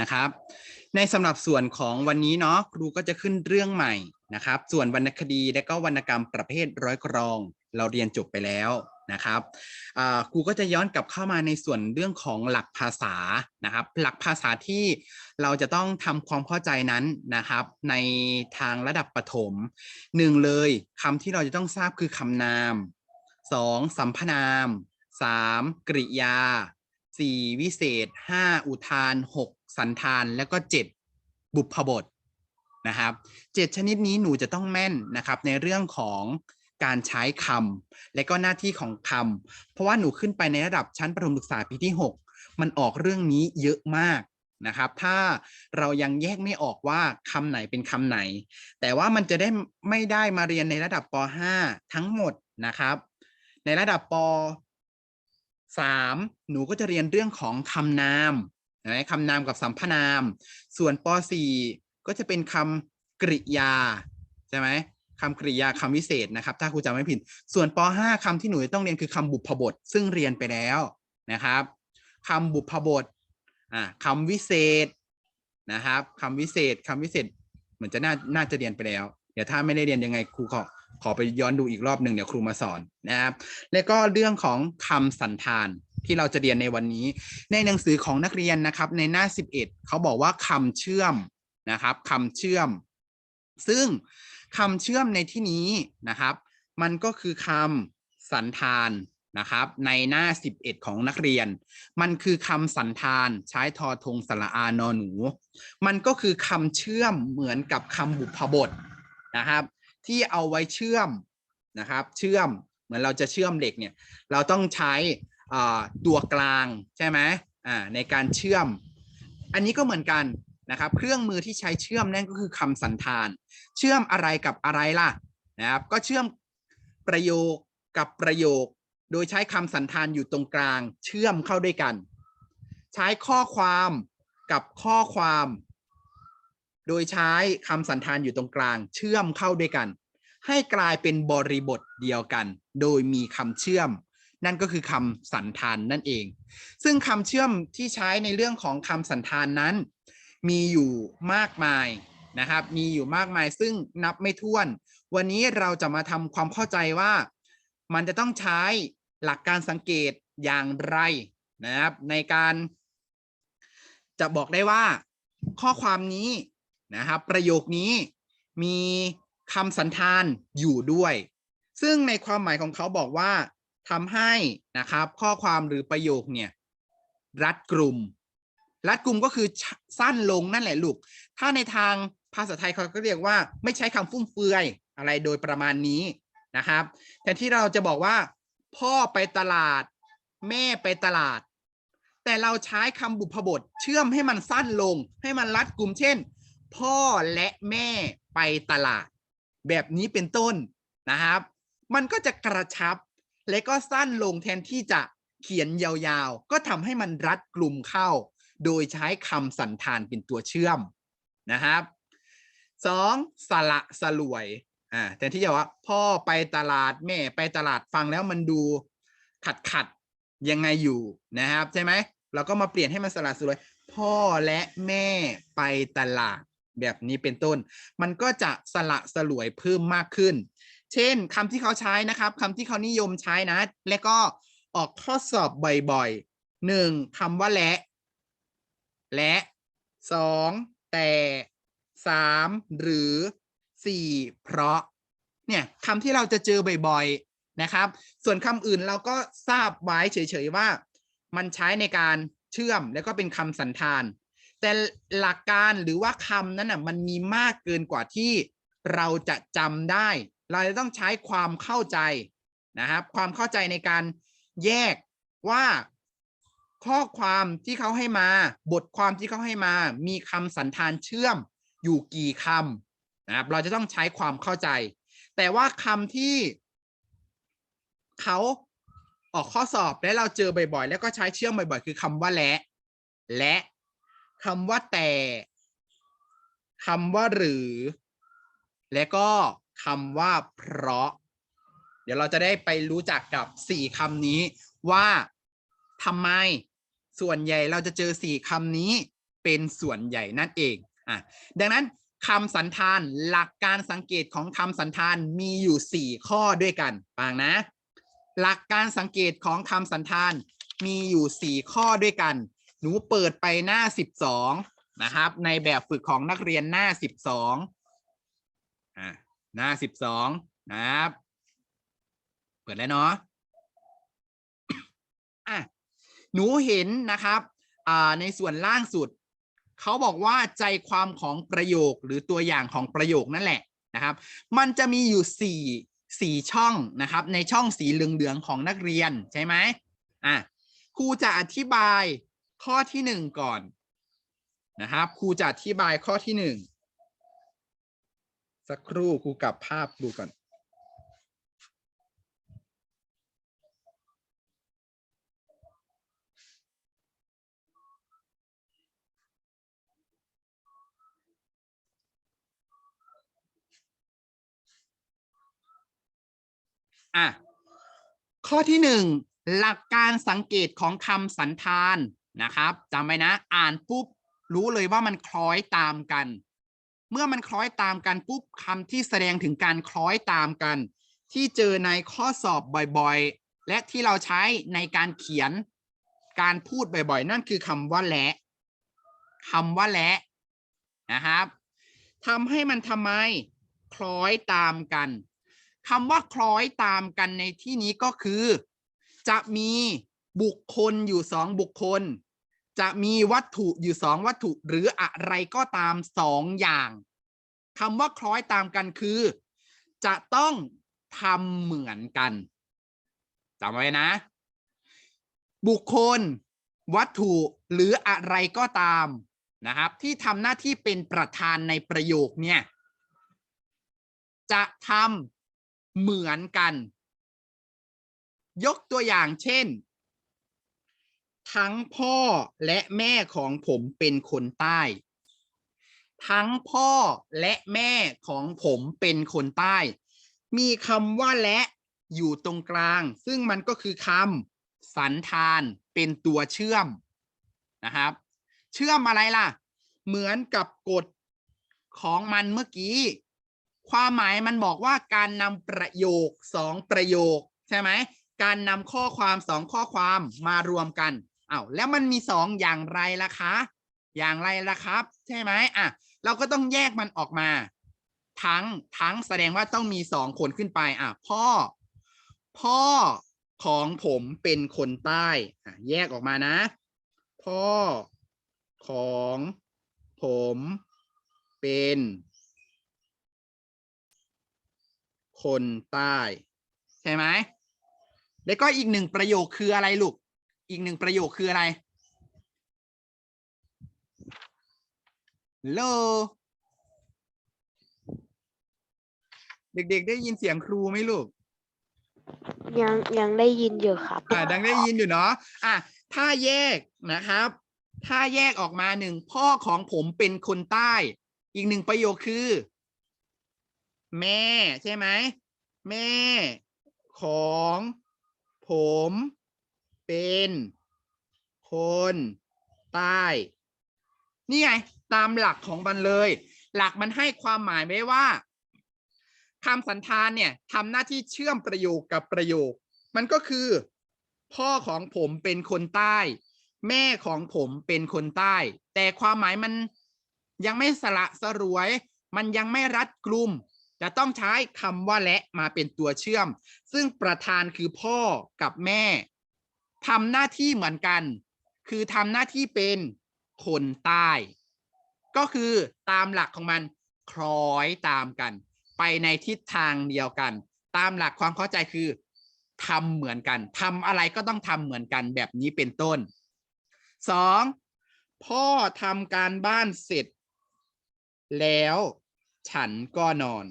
นะครับ ในสำหรับส่วนของวันนี้เนาะครูก็จะขึ้นเรื่องใหม่นะครับ ส่วนวรรณคดีและก็วรรณกรรมประเภทร้อยกรอง เราเรียนจบไปแล้วนะครับครูก็จะย้อนกลับเข้ามาในส่วนเรื่องของหลักภาษานะครับ หลักภาษาที่เราจะต้องทำความเข้าใจนั้นนะครับ ในทางระดับประถมหนึ่งเลยคำที่เราจะต้องทราบคือคำนามสองสัมพนามสามกริยาสี่วิเศษห้าอุทานหก สันธานแล้วก็เจ็ดบุพบทนะครับเจ็ดชนิดนี้หนูจะต้องแม่นนะครับในเรื่องของการใช้คำและก็หน้าที่ของคำเพราะว่าหนูขึ้นไปในระดับชั้นประถมศึกษาปีที่ 6 มันออกเรื่องนี้เยอะมากนะครับ ถ้าเรายังแยกไม่ออกว่าคำไหนเป็นคำไหน แต่ว่ามันจะได้ไม่ได้มาเรียนในระดับป .5 ทั้งหมดนะครับ ในระดับป 3 หนูก็จะเรียนเรื่องของคำนาม นะคำนามกับสัมพนาม ส่วนป .4 ก็จะเป็นคำกริยาใช่ไหมคำกริยาคำวิเศษนะครับ ถ้าครูจำไม่ผิด ส่วนป .5 คำที่หนูต้องเรียนคือคำบุพบท ซึ่งเรียนไปแล้วนะครับคำบุพบทอ่าคำวิเศษนะครับคำวิเศษคำวิเศษเหมือนจะน่าน่าจะเรียนไปแล้ว เดี๋ยวถ้าไม่ได้เรียนยังไงครูขอขอไปย้อนดูอีกรอบหนึ่งเดี๋ยวครูมาสอนนะครับ แล้วก็เรื่องของคำสันธาน ที่เราจะเรียนในวันนี้ ในหนังสือของนักเรียนนะครับ ในหน้า 11 เขาบอกว่าคำเชื่อมนะครับคำเชื่อม ซึ่งคำเชื่อมในที่นี้นะครับ มันก็คือคำสันธานนะครับ ในหน้า 11 ของนักเรียน มันคือคำสันธานใช้ทอทงสระอานอหนู มันก็คือคำเชื่อมเหมือนกับคำบุพบทนะครับ ที่เอาไว้เชื่อมนะครับ เชื่อมเหมือนเราจะเชื่อมเหล็กเนี่ย เราต้องใช้ ตัวกลางใช่ไหมในการเชื่อม อันนี้ก็เหมือนกันนะครับ เครื่องมือที่ใช้เชื่อมนั่นก็คือคำสันธาน เชื่อมอะไรกับอะไรล่ะนะครับก็เชื่อมประโยคกับประโยค โดยใช้คำสันธานอยู่ตรงกลาง เชื่อมเข้าด้วยกัน ใช้ข้อความกับข้อความ โดยใช้คำสันธานอยู่ตรงกลาง เชื่อมเข้าด้วยกัน ให้กลายเป็นบริบทเดียวกัน โดยมีคำเชื่อม นั่นก็คือคำสันธานนั่นเอง ซึ่งคำเชื่อมที่ใช้ในเรื่องของคำสันธานนั้น มีอยู่มากมายนะครับ มีอยู่มากมายซึ่งนับไม่ถ้วน วันนี้เราจะมาทำความเข้าใจว่ามันจะต้องใช้หลักการสังเกตอย่างไรนะครับในการจะบอกได้ว่าข้อความนี้นะครับประโยคนี้มีคำสันธานอยู่ด้วย ซึ่งในความหมายของเขาบอกว่า ทำให้นะครับ ข้อความหรือประโยคเนี่ยรัดกลุ่ม รัดกลุ่มก็คือสั้นลงนั่นแหละลูก ถ้าในทางภาษาไทยเขาก็เรียกว่า ไม่ใช้คำฟุ่มเฟือยอะไรโดยประมาณนี้นะครับแทนที่เราจะบอกว่า พ่อไปตลาด แม่ไปตลาด แต่เราใช้คำบุพบทเชื่อมให้มันสั้นลง ให้มันรัดกลุ่มเช่น พ่อและแม่ไปตลาด แบบนี้เป็นต้นนะครับ มันก็จะกระชับ และก็สั้นลงแทนที่จะเขียนยาวๆ ก็ทำให้มันรัดกลุ่มเข้า โดยใช้คำสันธานเป็นตัวเชื่อมนะครับสองสละสลวยอ่าแทนที่จะว่า พ่อไปตลาดแม่ไปตลาดฟังแล้วมันดูขัดขัดยังไงอยู่นะครับ ใช่ไหมเราก็มาเปลี่ยนให้มันสละสลวย พ่อและแม่ไปตลาดแบบนี้เป็นต้น มันก็จะสละสลวยเพิ่มมากขึ้น เช่นคำที่เขาใช้นะครับคำที่เขานิยมใช้นะ และก็ออกข้อสอบบ่อยๆหนึ่งคำว่าและ และสองแต่สามหรือสี่เพราะ เนี่ยคำที่เราจะเจอบ่อยๆนะครับ ส่วนคำอื่นเราก็ทราบไว้เฉยๆว่า มันใช้ในการเชื่อมแล้วก็เป็นคำสันธาน แต่หลักการหรือว่าคำนั้นน่ะมันมีมากเกินกว่าที่เราจะจำได้ เราจะต้องใช้ความเข้าใจนะครับ ความเข้าใจในการแยกว่าข้อความที่เขาให้มา บทความที่เขาให้มา มีคำสันธานเชื่อมอยู่กี่คำนะครับ เราจะต้องใช้ความเข้าใจ แต่ว่าคำที่เขาออกข้อสอบและเราเจอบ่อยๆ แล้วก็ใช้เชื่อมบ่อยๆ คือคำว่าและ และคำว่าแต่คำว่าหรือ และก็ คำว่าเพราะ เดี๋ยวเราจะได้ไปรู้จักกับสี่คำนี้ว่าทำไมส่วนใหญ่เราจะเจอสี่คำนี้เป็นส่วนใหญ่นั่นเองอะดังนั้นคำสันธานหลักการสังเกตของคำสันธานมีอยู่ 4 ข้อด้วยกันฟังนะ หลักการสังเกตของคำสันธานมีอยู่ 4 ข้อด้วยกัน หนูเปิดไปหน้า 12 นะครับ ในแบบฝึกของนักเรียนหน้า 12อะ หน้า12นะครับ เปิดแล้วเนาะอะหนูเห็นนะครับอ่าในส่วนล่างสุด เขาบอกว่าใจความของประโยคหรือตัวอย่างของประโยคนั่นแหละนะครับ มันจะมีอยู่สี่สี่ช่องนะครับ ในช่องสีเหลืองๆของนักเรียนใช่ไหมอะครูจะอธิบายข้อที่หนึ่งก่อนนะครับครูจะอธิบายข้อที่หนึ่ง สักครู่ครูกลับภาพดูก่อนอะข้อที่หนึ่งหลักการสังเกตของคำสันธานนะครับจำไว้นะ อ่านปุ๊บรู้เลยว่ามันคล้อยตามกัน เมื่อมันคล้อยตามกันปุ๊บคำที่แสดงถึงการคล้อยตามกัน ที่เจอในข้อสอบบ่อยๆ และที่เราใช้ในการเขียนการพูดบ่อยๆ นั่นคือคำว่าและคำว่าและนะครับทำให้มันทำไมคล้อยตามกันคำว่าคล้อยตามกันในที่นี้ก็คือ จะมีบุคคลอยู่สองบุคคล จะมีวัตถุอยู่สองวัตถุหรืออะไรก็ตามสองอย่างคำว่าคล้อยตามกันคือ จะต้องทำเหมือนกันจำไว้นะ บุคคล วัตถุหรืออะไรก็ตามนะครับ ที่ทำหน้าที่เป็นประธานในประโยคเนี่ย จะทำเหมือนกัน ยกตัวอย่างเช่น ทั้งพ่อและแม่ของผมเป็นคนใต้ ทั้งพ่อและแม่ของผมเป็นคนใต้ มีคำว่าและอยู่ตรงกลาง ซึ่งมันก็คือคำสันธานเป็นตัวเชื่อมนะครับ เชื่อมอะไรล่ะ เหมือนกับกฎของมันเมื่อกี้ ความหมายมันบอกว่าการนำประโยคสองประโยค ใช่ไหมการนำข้อความสองข้อความมารวมกัน อา้าวแล้วมันมีสองอย่างไรล่ะคะ อย่างไรล่ะครับ ใช่ไหมอะเราก็ต้องแยกมันออกมา ทั้งทั้งแสดงว่าต้องมีสองคนขึ้นไปอะพ่อ พ่อของผมเป็นคนใต้อะแยกออกมานะ พ่อของผมเป็นคนใต้ ใช่ไหม แล้วก็อีกหนึ่งประโยคคืออะไรลูก อีกหนึ่งประโยคคืออะไรโลเด็กๆ ได้ยินเสียงครูไหมลูก ยังยังได้ยินอยู่ครับ อ่าดังได้ยินอยู่เนาะ อะ ถ้าแยกนะครับ ถ้าแยกออกมาหนึ่งพ่อของผมเป็นคนใต้ อีกหนึ่งประโยคคือ แม่ใช่ไหม แม่ ของ ผม เป็น คนใต้นี่ไง ตามหลักของมันเลย หลักมันให้ความหมายไว้ว่าคำสันธานเนี่ยทำหน้าที่เชื่อมประโยคกับประโยค มันก็คือ พ่อของผมเป็นคนใต้ แม่ของผมเป็นคนใต้ แต่ความหมายมันยังไม่สละสรวย มันยังไม่รัดกลุ่มจะต้องใช้คำว่าและมาเป็นตัวเชื่อม ซึ่งประธานคือพ่อกับแม่ ทำหน้าที่เหมือนกัน คือทำหน้าที่เป็นคนใต้ ก็คือตามหลักของมันคล้อยตามกัน ไปในทิศทางเดียวกัน ตามหลักความเข้าใจคือทำเหมือนกันทำอะไรก็ต้องทำเหมือนกันแบบนี้เป็นต้นสองพ่อทำการบ้านเสร็จ แล้วฉันก็นอน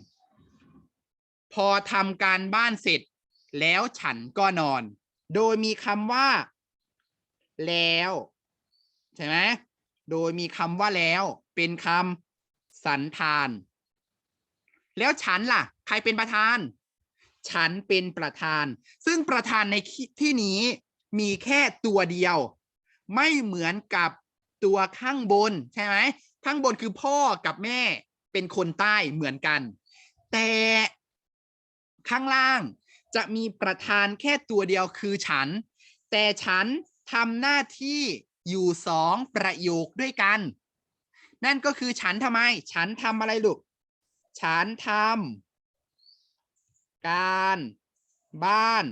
พอทำการบ้านเสร็จ แล้วฉันก็นอน โดยมีคำว่า แล้วใช่ไหมโดยมีคำว่าแล้วเป็นคำสันธาน แล้วฉันล่ะ ใครเป็นประธาน ฉันเป็นประธาน ซึ่งประธานในที่นี้มีแค่ตัวเดียว ไม่เหมือนกับตัวข้างบนใช่ไหมข้างบนคือพ่อกับแม่เป็นคนใต้เหมือนกัน แต่ข้างล่าง จะมีประธานแค่ตัวเดียวคือฉัน แต่ฉันทำหน้าที่อยู่สองประโยคด้วยกัน นั่นก็คือฉันทำไม ฉันทำอะไรลูก ฉันทำการบ้าน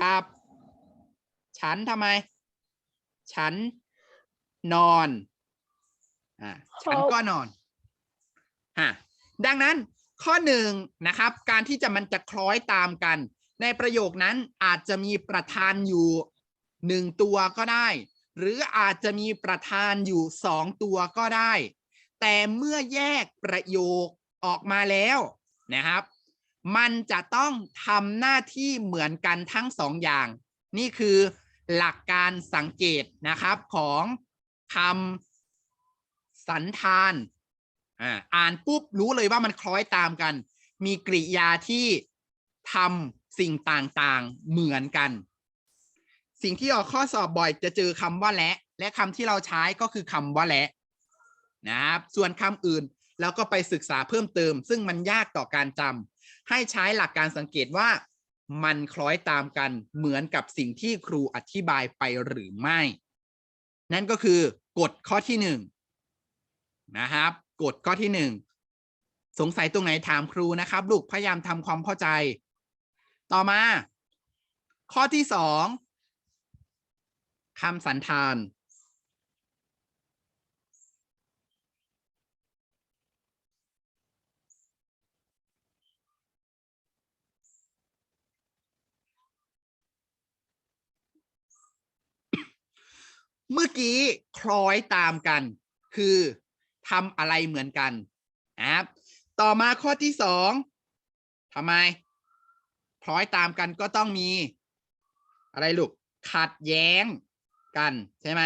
กับ ฉันทำไม ฉันนอนอ่าฉันก็นอนฮะดังนั้น ข้อหนึ่งนะครับ การที่จะมันจะคล้อยตามกัน ในประโยคนั้นอาจจะมีประธานอยู่หนึ่งตัวก็ได้ หรืออาจจะมีประธานอยู่สองตัวก็ได้ แต่เมื่อแยกประโยคออกมาแล้วนะครับ มันจะต้องทำหน้าที่เหมือนกันทั้งสองอย่าง นี่คือหลักการสังเกตนะครับของคำสันธาน อ่านปุ๊บรู้เลยว่ามันคล้อยตามกัน มีกริยาที่ทำสิ่งต่างๆเหมือนกัน สิ่งที่ออกข้อสอบบ่อยจะเจอคำว่าและ และคำที่เราใช้ก็คือคำว่าและนะครับส่วนคำอื่นเราก็ไปศึกษาเพิ่มเติม ซึ่งมันยากต่อการจำให้ใช้หลักการสังเกตว่ามันคล้อยตามกันเหมือนกับสิ่งที่ครูอธิบายไปหรือไม่ นั่นก็คือกฎข้อที่หนึ่งนะครับ กฎข้อที่หนึ่งสงสัยตรงไหนถามครูนะครับ ลูกพยายามทำความเข้าใจ ต่อมา ข้อที่สองคำสันธานเมื่อกี้คล้อยตามกัน คือ ทำอะไรเหมือนกันนะครับต่อมาข้อที่สองทำไมคล้อยตามกันก็ต้องมี อะไรลูกขัดแย้งกันใช่ไหม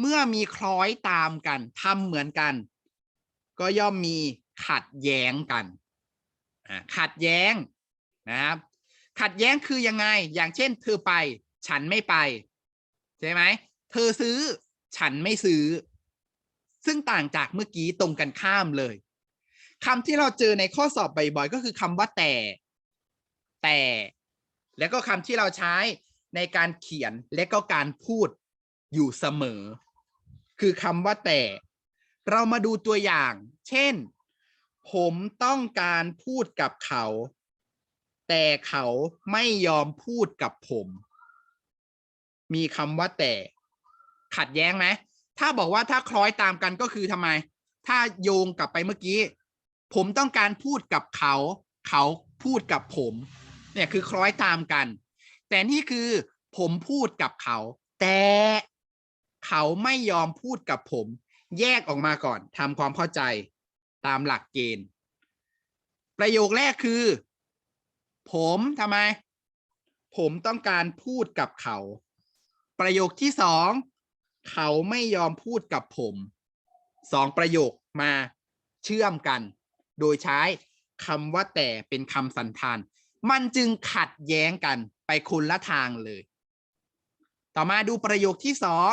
เมื่อมีคล้อยตามกันทำเหมือนกัน ก็ย่อมมีขัดแย้งกันอ่าขัดแย้งนะครับ ขัดแย้งคือยังไง อย่างเช่น เธอไป ฉันไม่ไป ใช่ไหม เธอซื้อ ฉันไม่ซื้อ ซึ่งต่างจากเมื่อกี้ตรงกันข้ามเลยคำที่เราเจอในข้อสอบบ่อยๆก็คือคำว่าแต่ แต่ แล้วก็คำที่เราใช้ในการเขียนและก็การพูดอยู่เสมอ คือคำว่าแต่ เรามาดูตัวอย่าง เช่น ผมต้องการพูดกับเขา แต่เขาไม่ยอมพูดกับผม มีคำว่าแต่ ขัดแย้งไหม ถ้าบอกว่าถ้าคล้อยตามกันก็คือทำไม ถ้าโยงกลับไปเมื่อกี้ ผมต้องการพูดกับเขา เขาพูดกับผม เนี่ยคือคล้อยตามกัน แต่นี่คือผมพูดกับเขา แต่เขาไม่ยอมพูดกับผม แยกออกมาก่อนทำความเข้าใจตามหลักเกณฑ์ ประโยคแรกคือ ผมทำไม ผมต้องการพูดกับเขา ประโยคที่สอง เขาไม่ยอมพูดกับผมสองประโยคมาเชื่อมกัน โดยใช้คำว่าแต่เป็นคำสันธาน มันจึงขัดแย้งกันไปคนละทางเลย ต่อมาดูประโยคที่สอง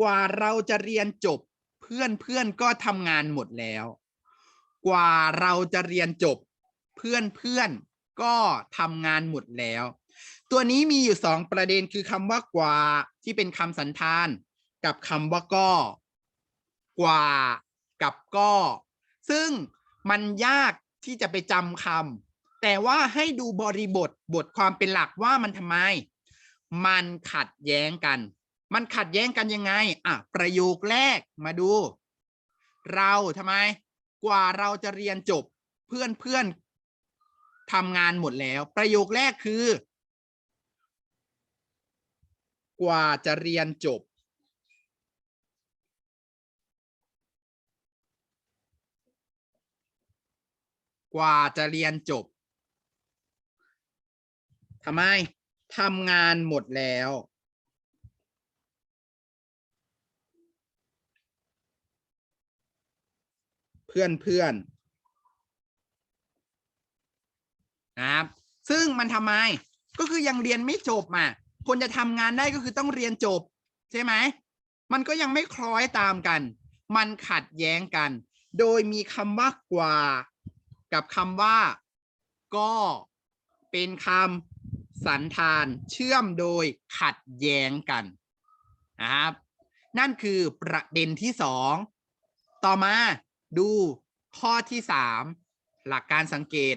กว่าเราจะเรียนจบเพื่อนเพื่อนก็ทำงานหมดแล้ว กว่าเราจะเรียนจบ เพื่อนเพื่อนก็ทำงานหมดแล้ว ตัวนี้มีอยู่สองประเด็นคือคำว่ากว่า ที่เป็นคำสันธาน กับคำว่าก็กว่ากับก็ ซึ่งมันยากที่จะไปจำคำแต่ว่าให้ดูบริบทบทความเป็นหลักว่ามันทำไม มันขัดแย้งกัน มันขัดแย้งกันยังไง อะ ประโยคแรกมาดู เราทำไม กว่าเราจะเรียนจบเพื่อนเพื่อนทำงานหมดแล้ว ประโยคแรกคือ กว่าจะเรียนจบ กว่าจะเรียนจบทำไมทำงานหมดแล้ว เพื่อนเพื่อนนะครับซึ่งมันทำไมก็คือยังเรียนไม่จบมา คนจะทำงานได้ก็คือต้องเรียนจบ ใช่ไหม มันก็ยังไม่คล้อยตามกัน มันขัดแย้งกัน โดยมีคำว่ากว่า กับคำว่า ก็เป็นคำสันธานเชื่อมโดยขัดแย้งกันนะครับ นั่นคือประเด็นที่สองต่อมาดูข้อที่สามหลักการสังเกต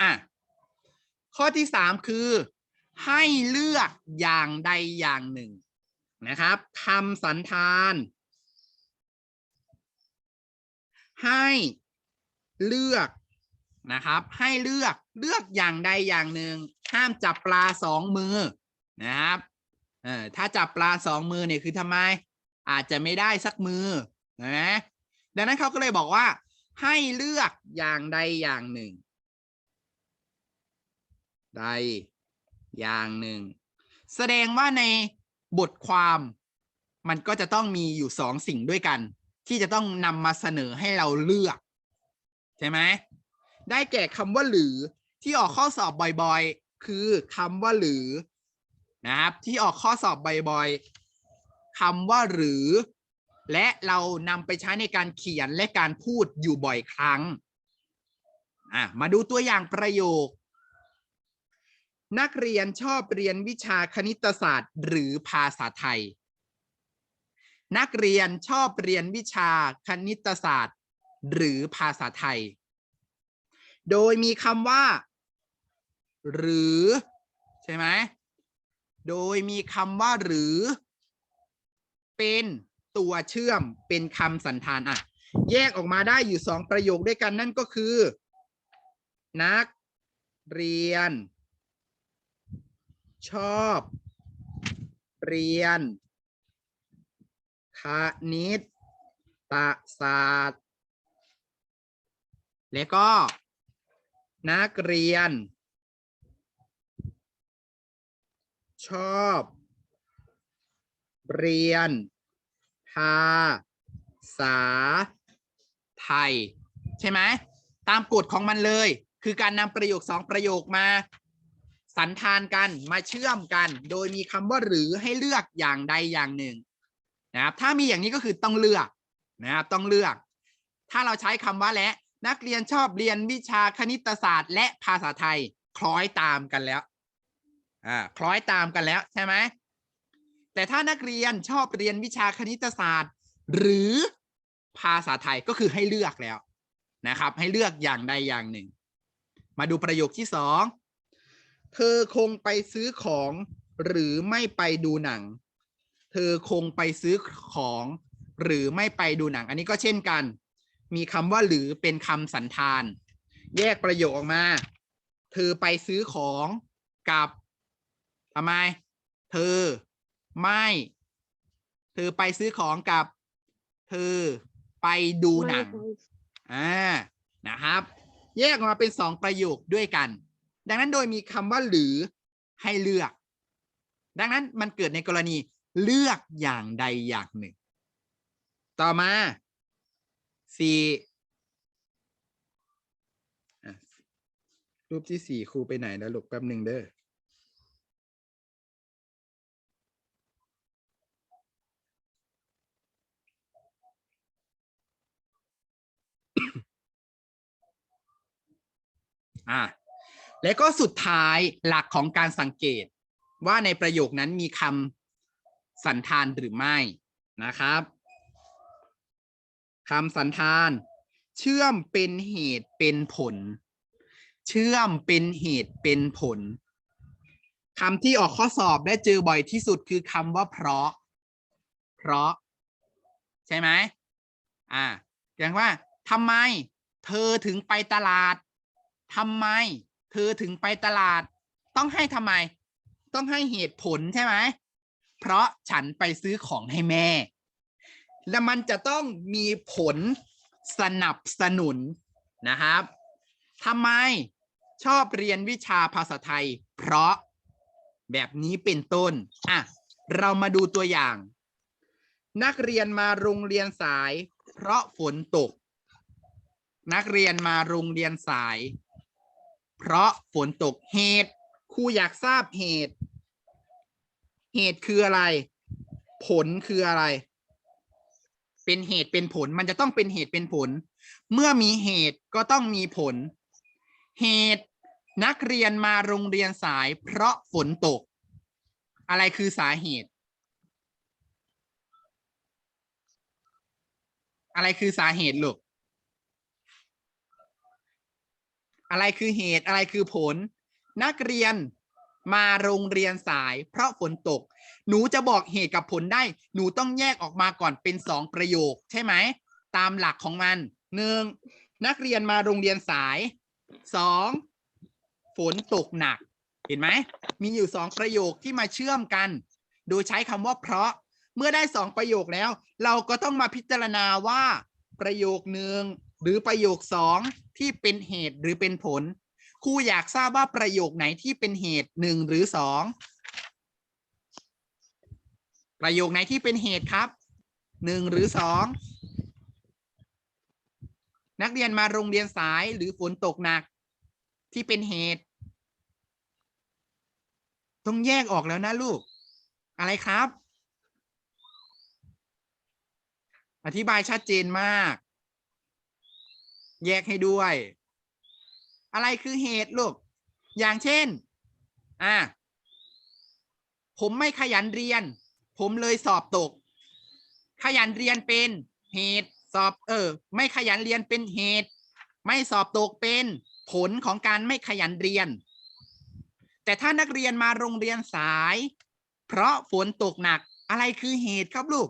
อะข้อที่สามคือให้เลือกอย่างใดอย่างหนึ่งนะครับคำสันธาน ให้เลือกนะครับ ให้เลือกเลือกอย่างใดอย่างหนึ่ง ห้ามจับปลาสองมือนะครับเออถ้าจับปลาสองมือเนี่ยคือทำไม อาจจะไม่ได้สักมือนะดังนั้นเขาก็เลยบอกว่า ให้เลือกอย่างใดอย่างหนึ่ง ใดอย่างหนึ่ง แสดงว่าในบทความมันก็จะต้องมีอยู่สองสิ่งด้วยกัน ที่จะต้องนำมาเสนอให้เราเลือก ใช่ไหมได้แก่คำว่าหรือที่ออกข้อสอบบ่อยๆ คือคำว่าหรือนะครับที่ออกข้อสอบบ่อยๆคำว่าหรือ และเรานำไปใช้ในการเขียนและการพูดอยู่บ่อยครั้งอะมาดูตัวอย่างประโยค นักเรียนชอบเรียนวิชาคณิตศาสตร์หรือภาษาไทย นักเรียนชอบเรียนวิชาคณิตศาสตร์ หรือภาษาไทย โดยมีคำว่า หรือใช่ไหม โดยมีคำว่าหรือ เป็นตัวเชื่อมเป็นคำสันธานอะ แยกออกมาได้อยู่สองประโยคด้วยกันนั่นก็คือ นักเรียน ชอบ เรียน คณิตศาสตร์ แล้วก็ นักเรียน ชอบ เรียน ภาษา ไทย ใช่ไหม ตามกฎของมันเลย คือการนำประโยคสองประโยคมา สันธานกันมาเชื่อมกัน โดยมีคำว่าหรือให้เลือกอย่างใดอย่างหนึ่งนะครับถ้ามีอย่างนี้ก็คือต้องเลือกนะครับต้องเลือก ถ้าเราใช้คำว่าและนักเรียนชอบเรียนวิชาคณิตศาสตร์ และภาษาไทย คล้อยตามกันแล้วอ่าคล้อยตามกันแล้วใช่ไหมแต่ถ้านักเรียนชอบเรียนวิชาคณิตศาสตร์ หรือภาษาไทยก็คือให้เลือกแล้วนะครับ ให้เลือกอย่างใดอย่างหนึ่ง มาดูประโยคที่สอง เธอคงไปซื้อของหรือไม่ไปดูหนัง เธอคงไปซื้อของหรือไม่ไปดูหนัง อันนี้ก็เช่นกัน มีคำว่าหรือเป็นคำสันธาน แยกประโยคออกมา เธอไปซื้อของกับทำไม เธอไม่ เธอไปซื้อของกับ เธอไปดูหนัง อ่า นะครับ แยกออกมาเป็นสองประโยคด้วยกัน ดังนั้นโดยมีคำว่าหรือให้เลือก ดังนั้นมันเกิดในกรณีเลือกอย่างใดอย่างหนึ่ง ต่อมาสี่รูปที่สี่ครูไปไหนแล้วลูกแป๊บหนึ่งเด้ออะ แล้วก็สุดท้ายหลักของการสังเกต ว่าในประโยคนั้นมีคำสันธานหรือไม่นะครับคำสันธาน เชื่อมเป็นเหตุเป็นผล เชื่อมเป็นเหตุเป็นผลคำที่ออกข้อสอบได้เจอบ่อยที่สุดคือคำว่าเพราะ เพราะ ใช่ไหมอ่าอย่างว่าทำไม เธอถึงไปตลาดทำไม เธอถึงไปตลาด ต้องให้ทำไม ต้องให้เหตุผลใช่ไหม เพราะฉันไปซื้อของให้แม่ และมันจะต้องมีผลสนับสนุนนะครับทำไมชอบเรียนวิชาภาษาไทย เพราะแบบนี้เป็นต้น อะ เรามาดูตัวอย่าง นักเรียนมาโรงเรียนสาย เพราะฝนตก นักเรียนมาโรงเรียนสาย เพราะฝนตกเหตุครูอยากทราบเหตุ เหตุคืออะไร ผลคืออะไร เป็นเหตุเป็นผลมันจะต้องเป็นเหตุเป็นผล เมื่อมีเหตุก็ต้องมีผล เหตุนักเรียนมาโรงเรียนสาย เพราะฝนตก อะไรคือสาเหตุ อะไรคือสาเหตุลูก อะไรคือเหตุอะไรคือผล นักเรียนมาโรงเรียนสาย เพราะฝนตก หนูจะบอกเหตุกับผลได้ หนูต้องแยกออกมาก่อนเป็นสองประโยค ใช่ไหม ตามหลักของมันหนึ่งนักเรียนมาโรงเรียนสายสองฝนตกหนัก เห็นไหม มีอยู่สองประโยคที่มาเชื่อมกัน โดยใช้คำว่าเพราะ เมื่อได้สองประโยคแล้ว เราก็ต้องมาพิจารณาว่าประโยคหนึ่ง หรือประโยคสองที่เป็นเหตุหรือเป็นผลครูอยากทราบว่าประโยคไหนที่เป็นเหตุหนึ่งหรือสองประโยคไหนที่เป็นเหตุครับหนึ่งหรือสองนักเรียนมาโรงเรียนสายหรือฝนตกหนัก ที่เป็นเหตุ ต้องแยกออกแล้วนะลูก อะไรครับ อธิบายชัดเจนมาก แยกให้ด้วย อะไรคือเหตุลูก อย่างเช่น อ่า ผมไม่ขยันเรียน ผมเลยสอบตก ขยันเรียนเป็นเหตุสอบ เออ ไม่ขยันเรียนเป็นเหตุ ไม่สอบตกเป็นผลของการไม่ขยันเรียน แต่ถ้านักเรียนมาโรงเรียนสาย เพราะฝนตกหนัก อะไรคือเหตุครับลูก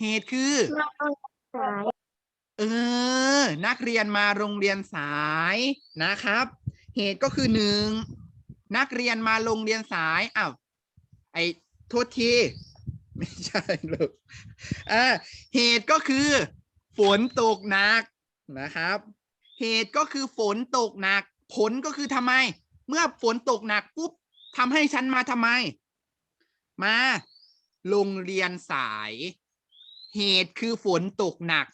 เหตุคือ สายเออ นักเรียนมาโรงเรียนสายนะครับ เหตุก็คือหนึ่งนักเรียนมาโรงเรียนสายอ้าวไอ้โทษที ไม่ใช่ลูกอ่าเหตุก็คือ ฝนตกหนักนะครับ เหตุก็คือฝนตกหนัก ผลก็คือทำไม เมื่อฝนตกหนักปุ๊บทำให้ฉันมาทำไม มา โรงเรียนสาย เหตุคือฝนตกหนัก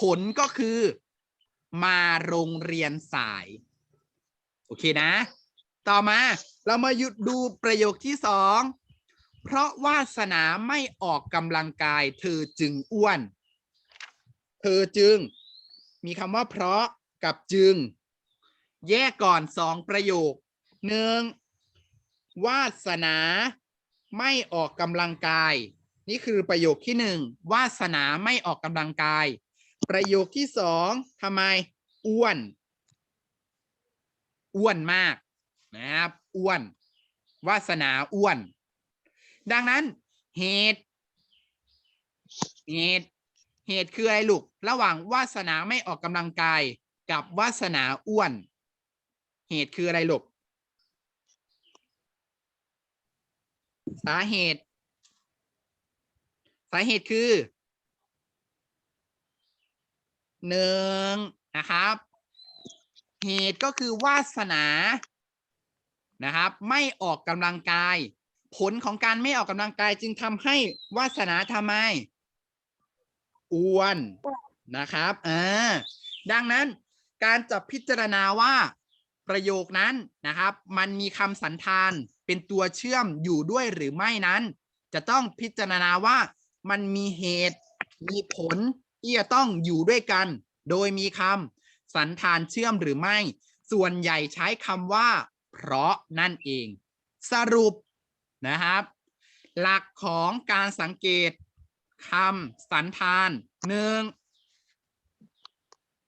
ผลก็คือ มาโรงเรียนสาย โอเคนะ ต่อมาเรามาหยุดดูประโยคที่สอง เพราะวาสนาไม่ออกกำลังกาย เธอจึงอ้วน เธอจึง มีคำว่าเพราะกับจึง แยกก่อนสองประโยคหนึ่งวาสนาไม่ออกกำลังกาย นี่คือประโยคที่หนึ่งวาสนาไม่ออกกำลังกาย ประโยคที่สองทำไมอ้วน อ้วนมากนะครับอ้วน วาสนาอ้วน ดังนั้น เหตุเหตุเหตุคืออะไรลูก ระหว่างวาสนาไม่ออกกำลังกาย กับวาสนาอ้วน เหตุคืออะไรลูกสาเหตุ สาเหตุคือหนึ่งนะครับ เหตุก็คือวาสนานะครับ ไม่ออกกำลังกาย ผลของการไม่ออกกำลังกายจึงทำให้วาสนาทำไมอ้วนนะครับอ่าดังนั้นการจะพิจารณาว่าประโยคนั้นนะครับ มันมีคำสันธานเป็นตัวเชื่อมอยู่ด้วยหรือไม่นั้น จะต้องพิจารณาว่า มันมีเหตุมีผลที่จะต้องอยู่ด้วยกัน โดยมีคำสันธานเชื่อมหรือไม่ ส่วนใหญ่ใช้คำว่า เพราะนั่นเอง สรุปนะครับ หลักของการสังเกตคำสันธานหนึ่ง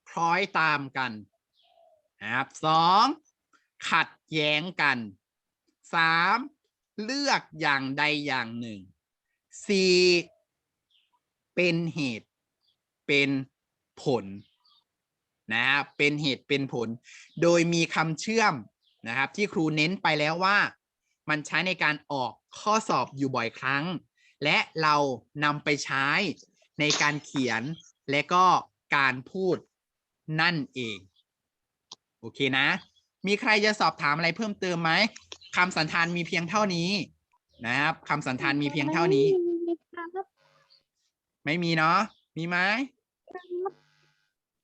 คล้อยตามกันนะครับสองขัดแย้งกันสามเลือกอย่างใดอย่างหนึ่งสี่ เป็นเหตุเป็นผลนะครับเป็นเหตุเป็นผล โดยมีคำเชื่อมนะครับ ที่ครูเน้นไปแล้วว่า มันใช้ในการออกข้อสอบอยู่บ่อยครั้ง และเรานำไปใช้ในการเขียนและก็การพูดนั่นเอง โอเคนะ มีใครจะสอบถามอะไรเพิ่มเติมไหมคำสันธานมีเพียงเท่านี้นะครับคำสันธานมีเพียงเท่านี้ ไม่มีเนาะมีไหม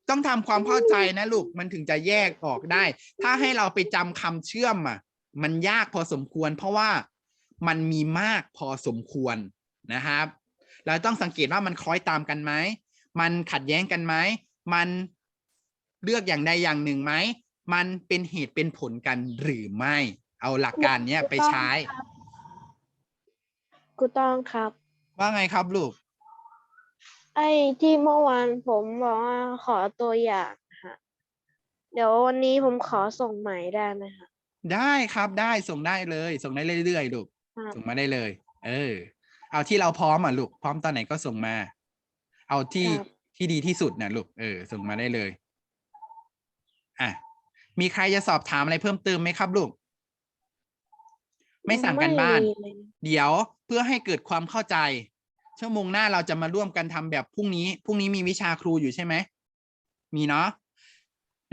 ต้องทำความเข้าใจนะลูกมันถึงจะแยกออกได้ ถ้าให้เราไปจำคำเชื่อมอะ มันยากพอสมควร เพราะว่ามันมีมากพอสมควรนะครับ เราต้องสังเกตว่ามันคล้อยตามกันไหม มันขัดแย้งกันไหม มันเลือกอย่างใดอย่างหนึ่งไหม มันเป็นเหตุเป็นผลกันหรือไม่ เอาหลักการเนี้ยไปใช้กูต้องครับ ว่าไงครับลูก ไอ้ที่เมื่อวานผมบอกว่าขอตัวอย่างฮะเดี๋ยววันนี้ผมขอส่งใหม่ได้ไหมคะ ได้ครับได้ส่งได้เลย ส่งได้เรื่อยๆลูกครับ ส่งมาได้เลย เออ เอาที่เราพร้อมอะลูกพร้อมตอนไหนก็ส่งมา เอาที่ครับ ที่ดีที่สุดนะลูกเออ ส่งมาได้เลยอะมีใครจะสอบถามอะไรเพิ่มเติมไหมครับลูก ไม่สั่งกันบ้าน ไม่มีเลยเดี๋ยวเพื่อให้เกิดความเข้าใจ ชั่วโมงหน้าเราจะมาร่วมกันทำแบบพรุ่งนี้พรุ่งนี้มีวิชาครูอยู่ใช่ไหมมีเนาะ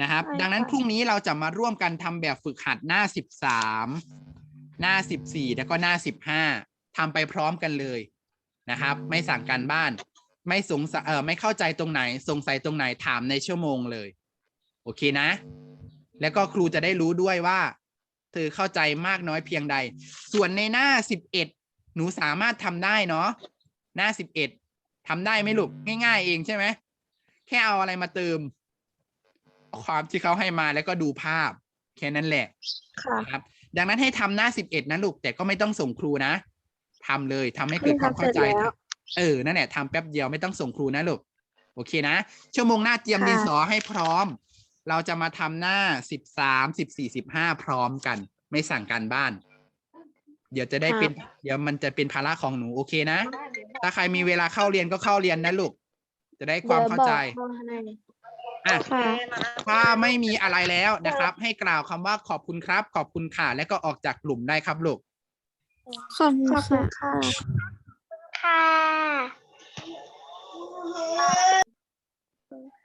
นะครับ ดังนั้นพรุ่งนี้เราจะมาร่วมกันทำแบบฝึกหัดหน้าสิบสามหน้าสิบสี่แล้วก็หน้าสิบห้าทำไปพร้อมกันเลยนะครับ ไม่สั่งการบ้าน ไม่สงสัยเออไม่เข้าใจตรงไหน สงสัยตรงไหนถามในชั่วโมงเลย โอเคนะ แล้วก็ครูจะได้รู้ด้วยว่า เธอเข้าใจมากน้อยเพียงใด ส่วนในหน้าสิบเอ็ดหนูสามารถทำได้เนาะ หน้าสิบเอ็ดทำได้ไหมลูกง่าย ๆ เองใช่ไหมแค่เอาอะไรมาเติมเอาความที่เขาให้มาแล้วก็ดูภาพ แค่นั้นแหละค่ะนะครับ ดังนั้นให้ทำหน้าสิบเอ็ดนะลูกแต่ก็ไม่ต้องส่งครูนะทำเลยทำให้เกิดความเข้าใจทำเสร็จแล้วเออนั่นแหละทำแป๊บเดียวไม่ต้องส่งครูนะลูกโอเคนะ ชั่วโมงหน้าเตรียมค่ะดินสอให้พร้อม เราจะมาทำหน้าสิบสามสิบสี่สิบห้าพร้อมกัน ไม่สั่งการบ้าน เดี๋ยวจะได้เป็น เดี๋ยวมันจะเป็นภาระของหนูโอเคนะ ถ้าใครมีเวลาเข้าเรียนก็เข้าเรียนนะลูก จะได้ความเข้าใจดี๋ยวบอกให้อะค่ะถ้าไม่มีอะไรแล้วนะครับ ให้กล่าวคำว่าขอบคุณครับ ขอบคุณค่ะ และก็ออกจากกลุ่มได้ครับลูก ขอบคุณค่ะ ค่ะ